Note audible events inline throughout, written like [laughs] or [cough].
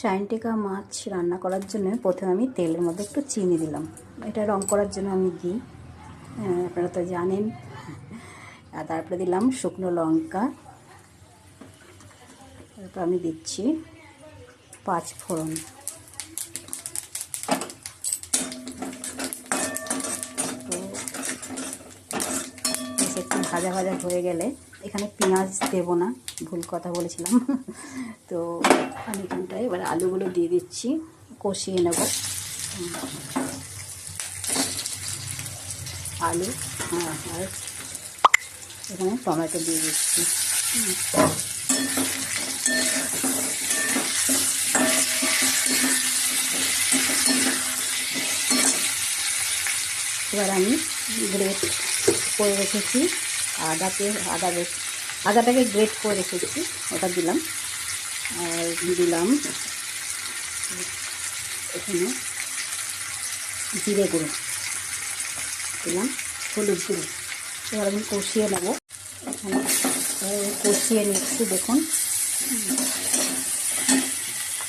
সাইনটিকা মাছ রান্না করার জন্য প্রথমে আমি তেলের মধ্যে একটু চিনি দিলাম। এটা রং করার জন্য আমি দিই হ্যাঁ, আপনারা তো জানেন। আর তারপরে দিলাম শুকনো লঙ্কা। তারপর আমি দিচ্ছি পাঁচ ফোড়ন। তো একটু ভাজা ভাজা হয়ে গেলে এখানে পেঁয়াজ দেবো না, ভুল কথা বলেছিলাম। [laughs] তো আমি এখানটায় এবার আলুগুলো দিয়ে দিচ্ছি, কষিয়ে নেব। আলু হ্যাঁ আর এখানে টমেটো দিয়ে দিচ্ছি। এবার আমি গ্রেট করে রেখেছি। আদাকে আদা আদাটাকে গ্রেট করে রেখেছি, ওটা দিলাম। আর দিলাম এখানে জিরে গুঁড়ো। দিলাম হলুদ গুঁড়ো। এবার আমি কষিয়ে নেব। এখানে কষিয়ে নিচ্ছি, দেখুন।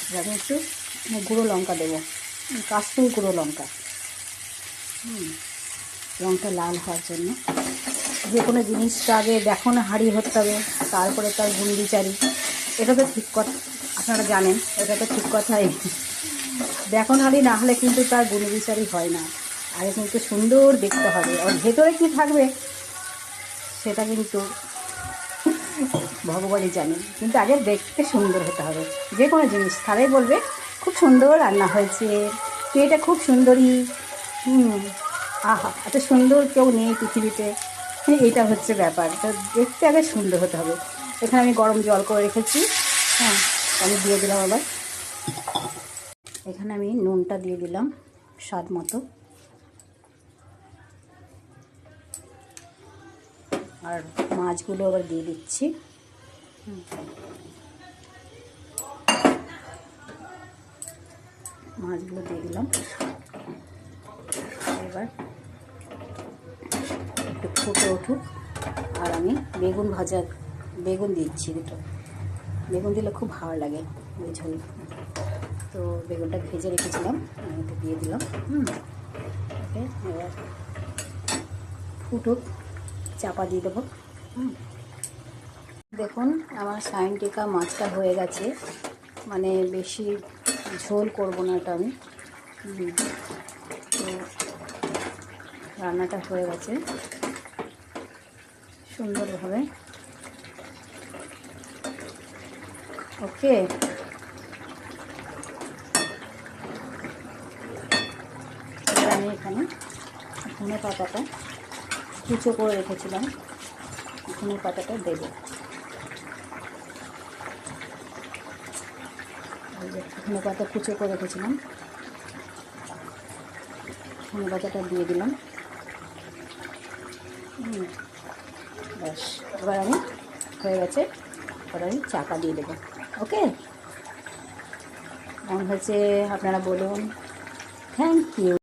এবার একটু গুঁড়ো লঙ্কা দেবো। কাশ্মীর গুঁড়ো লঙ্কা। হুম রঙটা লাল হওয়ার জন্য। যে কোনো জিনিসটা আগে দেখো না, হাঁড়ি হতে হবে, তারপরে তার গুণ বিচারি এটা তো ঠিক কথা, আপনারা জানেন, এটা তো ঠিক কথাই। দেখুন হাঁড়ি, না হলে কিন্তু তার গুণ বিচারি হয় না। আগে কিন্তু সুন্দর দেখতে হবে আর ভেতরে কী থাকবে, সেটা কিন্তু ভগবানই জানেন। কিন্তু আগে দেখতে সুন্দর হতে হবে। যে কোনো জিনিস, তারাই বলবে, খুব সুন্দর রান্না হয়েছে মেয়েটা খুব সুন্দরী। হুম, আহা, এত সুন্দর কেউ নেই পৃথিবীতে। [laughs] এইটা হচ্ছে ব্যাপার। তো দেখতে আগে সুন্দর হতে হবে। এখানে আমি গরম জল করে রেখেছি। হ্যাঁ আমি দিয়ে দিলাম আবার। এখানে আমি নুনটা দিয়ে দিলাম স্বাদ মতো। আর মাছগুলো আবার দিয়ে দিচ্ছি। মাছগুলো দিয়ে দিলাম। এবার ফুটে উঠুক। আর আমি বেগুন ভাজা, বেগুন দিচ্ছি দুটো। বেগুন দিলে খুব ভালো লাগে ওই ঝোল। তো বেগুনটা ভেজে রেখেছিলাম, আমি এটা দিয়ে দিলাম। হুম। ওকে, এবার ফুটুক, চাপা দিয়ে দেবো। হুম। দেখুন, আমার সাইন টিকা মাছটা হয়ে গেছে। মানে বেশি ঝোল করব না এটা আমি। তো রান্নাটা হয়ে গেছে। সুন্দরভাবে। ওকে। আমি এখানে ধনে পাতাটা কুচো করে রেখেছিলাম। ধনে পাতাটা দেবো। ধনে পাতা কুচো করে রেখেছিলাম। ধনে পাতাটা দিয়ে দিলাম। হুম, ব্যাস, এবার আমি হয়ে গেছে। এবার আমি চাপা দিয়ে দেবো, ওকে? কেমন হয়েছে আপনারা বলুন থ্যাংক ইউ